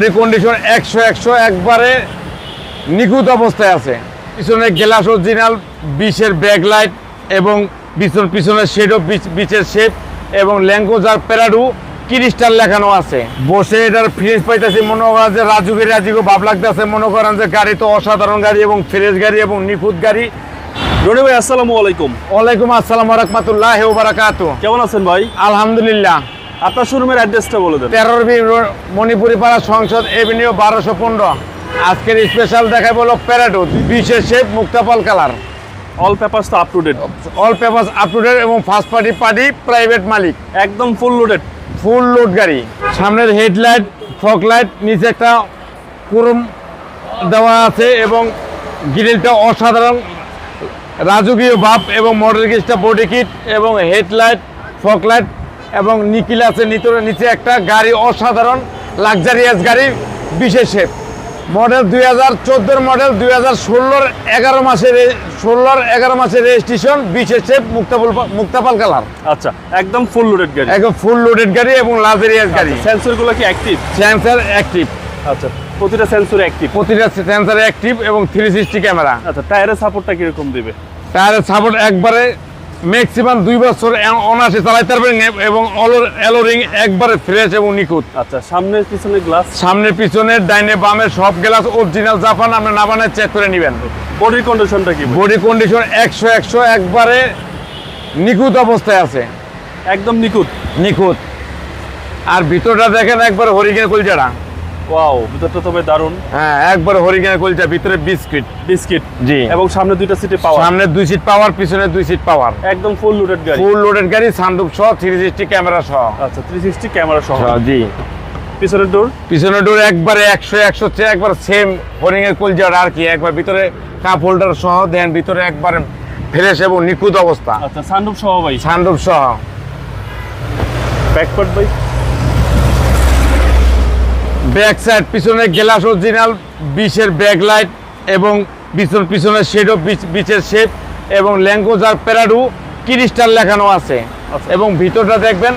Condition একশো একশো একবারে নিখুঁত অবস্থায় আছে। পিছনে গ্লাস অরিজিনাল বিশের ব্যাক লাইট এবং পিছন পিছনের শেড অফ বিচের শেপ এবং ল্যাঙ্গোজার প্যারাডু ক্রিস্টাল লেখানো আছে। বসে এটার ফ্রেশ পাইতেছি মনে করেন যে রাজুকে রাজুকে ভাব লাগতেছে মনে করেন যে গাড়ি তো অসাধারণ গাড়ি এবং ফ্রেশ গাড়ি এবং নিখুঁত গাড়ি। রনি ভাই আসসালামু আলাইকুম। ওয়ালাইকুম আসসালাম রহমতুল্লাহ বারাকাতু কেমন আছেন ভাই? আলহামদুলিল্লাহ। আপনার শোরুমের অ্যাড্রেসটা বলে দেন। তেরোর মণিপুরি পাড়া সংসদ এভিনিউ বারোশো পনেরো। আজকের স্পেশাল দেখাই বলো প্যারাডো বিশেষ শেপ মুক্তাপাল কালার অল পেপারস তো up to date all paper up to date এবং ফার্স্ট পার্টি পার্টি প্রাইভেট মালিক। একদম ফুল লোডেড ফুল লোড গাড়ি। সামনের হেডলাইট ফক লাইট নিচে একটা কুরুম দেওয়া আছে এবং গ্রিলটা অসাধারণ। রাজকীয় ভাব এবং মডেল গেজটা বডি কিট এবং হেডলাইট ফক লাইট এবং নিকিল আছে নিতরে নিচে একটা গাড়ি অসাধারণ লাক্সারিয়াস গাড়ি বিশেষ শেপ। মডেল দুই হাজার চোদ্দোর মডেল দুই হাজার ষোলোর এগারো মাসের ষোলোর এগারো মাসের রেজিস্ট্রেশন বিশেষ শেপ মুক্তাপাল মুক্তাপাল কালার। আচ্ছা একদম ফুল লোডেড গাড়ি। একদম ফুল লোডেড গাড়ি এবং লাক্সারিয়াস গাড়ি। সেন্সরগুলো কি অ্যাক্টিভ সেন্সার অ্যাক্টিভ আচ্ছা প্রতিটা সেন্সর অ্যাক্টিভ প্রতিটা সেন্সার অ্যাক্টিভ এবং থ্রি সিক্সটি ক্যামেরা আচ্ছা টায়ারের সাপোর্টটা কীরকম দেবে? টায়ারের সাপোর্ট একবারে ম্যাক্সিমাম দুই বছর অনায়াসে চালাইতে পারবেন এবং অলোরিং একবারে ফ্রেশ এবং নিখুঁত। আচ্ছা সামনের পিছনে গ্লাস সামনে পিছনে ডাইনে বামে সব গ্লাস অরিজিনাল জাপান আপনি না বানায় চেক করে নেবেন। বডির কন্ডিশনটা কি? বডি কন্ডিশন একশো একশো একবারে নিখুঁত অবস্থায় আছে। একদম নিখুঁত? নিখুঁত। আর ভিতরটা দেখেন একবার হরিকেন কলজাটা ওয়াও ভিতরটা তবে দারুণ। হ্যাঁ একবার হরিকেন কলজা ভিতরে বিস্কিট। বিস্কিট। জি। এবং সামনে দুইটা সিটে পাওয়ার সামনে দুই সিট পাওয়ার পিছনে দুই সিট পাওয়ার একদম ফুল লোডেড গাড়ি। ফুল লোডেড গাড়ি সানরুফ সহ থ্রি সিক্সটি ক্যামেরা সহ। আচ্ছা থ্রি সিক্সটি ক্যামেরা সহ। জি। পিছনের ডোর পিছনে ডোর একবারে একশো একশো চেয়ে একবার সেম হরিং এর আর কি একবার ভিতরে কাপ হোল্ডার সহ দেন ভিতরে একবার ফ্রেশ এবং নিখুঁত অবস্থা। আচ্ছা সানরুফ সহ ভাই। সানরুফ সহ। ব্যাকপার্ট ভাই? ব্যাক সাইড পিছনে গ্লাস অরিজিনাল বিশের ব্যাক লাইট এবং পিছন পিছনের শেড অফ বিচের শেপ এবং ল্যাঙ্গোজার প্যারাডু ক্রিস্টাল লেখানো আছে। আচ্ছা। এবং ভিতরটা দেখবেন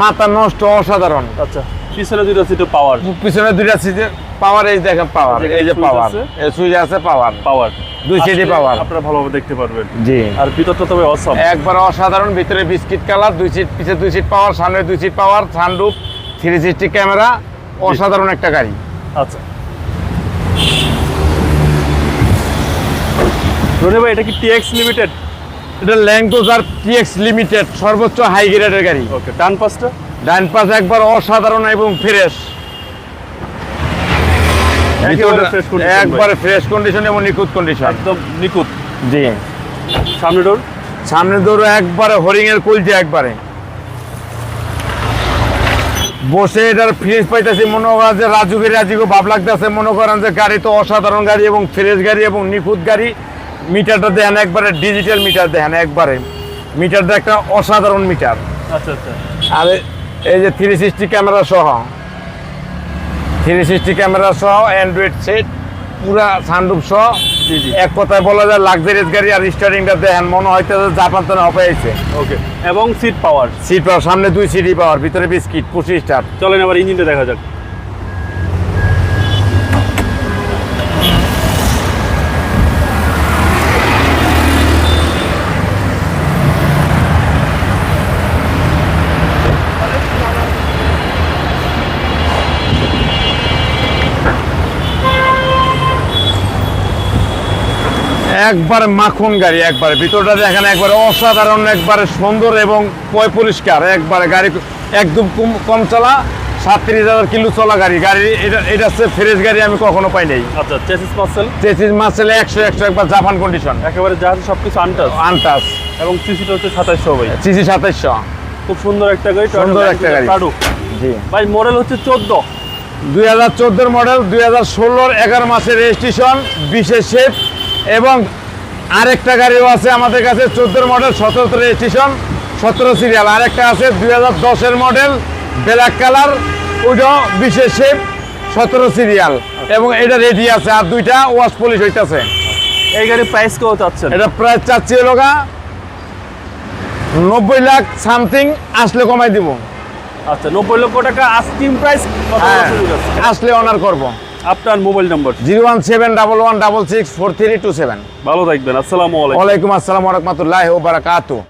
মাথা নষ্ট অসাধারণ। আচ্ছা পিছনে দুইটা সিটে পাওয়ার পিছনে দুইটা সিটের পাওয়ার এই দেখেন পাওয়ার যেখানে এই যে পাওয়ার। এই সুইচ আছে পাওয়ার পাওয়ার দুই সিটে পাওয়ার আপনারা ভালোভাবে দেখতে পারবেন। জি। আর ভিতরটা তবে অসম একবার অসাধারণ ভিতরে বিস্কিট কালার দুই সিট পিছে দুই সিট পাওয়ার সামনে দুই seat power sunroof three sixty camera অসাধারণ একটা গাড়ি। আচ্ছা। রনি ভাই এটা কি টিএক্স লিমিটেড এটা ল্যাংটোজার টিএক্স লিমিটেড সর্বোচ্চ হাই গ্রেডের গাড়ি। ওকে ডান পাশটা? ডান পাশ একবার অসাধারণ এবং ফ্রেশ একেবারে ফ্রেশ কন্ডিশন এবং নিখুঁত কন্ডিশন একদম নিখুঁত। জি। সামনে ডোর সামনে ধরো একবারে হরিং এর কুলছে একবারে। বসে এটার ফ্রেশ পাইতেছি মনে করেন যে রাজু রাজুকে রাজুকে ভাব লাগতেছে মনে করেন যে গাড়ি তো অসাধারণ গাড়ি এবং ফ্রেশ গাড়ি এবং নিখুঁত গাড়ি। মিটারটা দেখেন একবারে ডিজিটাল মিটার দেখেন একবারে। মিটারটা একটা অসাধারণ মিটার। আচ্ছা আচ্ছা। আর এই যে থ্রি সিক্সটি ক্যামেরা সহ থ্রি সিক্সটি ক্যামেরা সহ অ্যান্ড্রয়েড সেট পুরা সানরুফ সহ এক কথায় বলা যায় লাক্সারিয়াস গাড়ি আর স্টারিংটা দেখেন মনে হয় জাপান তো হয়েছে। ওকে এবং সিট পাওয়ার সিট পাওয়ার সামনে দুই সিটি পাওয়ার ভিতরে বিস্কিট স্টার চলেন আবার ইঞ্জিনটা দেখা যাক। একবারে মাখন গাড়ি একবারে। ভিতরটা দেখেন একবারে অসাধারণ একবারে সুন্দর এবং পয় পরিষ্কার। একবারে গাড়ি একদম কম কম চলা সাতত্রিশ হাজার কিলো চলা গাড়ি। গাড়ি এটা এটা হচ্ছে ফ্রেশ গাড়ি আমি কখনো পাই নাই। আচ্ছা চেসিস মাসেল চেসিস মাসেলে একশো একশো একবার জাপান কন্ডিশন একেবারে জাহাজ সব কিছু আনটাস আনটাস এবং সিসিটা হচ্ছে সাতাইশশো ভাই। সিসি সাতাইশশো। খুব সুন্দর একটা গাড়ি সুন্দর একটা গাড়ি। জি। ভাই মডেল হচ্ছে চোদ্দ। দুই হাজার চোদ্দোর মডেল দুই হাজার ষোলোর এগারো মাসের রেজিস্ট্রেশন বিশেষ শেপ এবং আরেকটা গাড়িও আছে আমাদের কাছে চোদ্দোর মডেল সতেরো রেজিস্ট্রেশন সতেরো সিরিয়াল আরেকটা আছে দুই হাজার দশের মডেল ব্ল্যাক কালার ওইটাও বিশেষ শেপ সতেরো সিরিয়াল এবং এটা রেডি আছে আর দুইটা ওয়াশ পলিশ হইতেছে। এই গাড়ির প্রাইস কেউ চাচ্ছেন? এটা প্রায় চাচ্ছি লোকা নব্বই লাখ সামথিং আসলে কমাই দিব। আচ্ছা নব্বই লক্ষ টাকা আস্কিং প্রাইস হ্যাঁ আসলে অনার করব। আপনার mobile number? Zero one seven double one double six four three two seven. ভালো থাকবেন আসসালামু আলাইকুম। ওয়ালাইকুম আসসালাম রহমতুল্লাহ বারাকাতু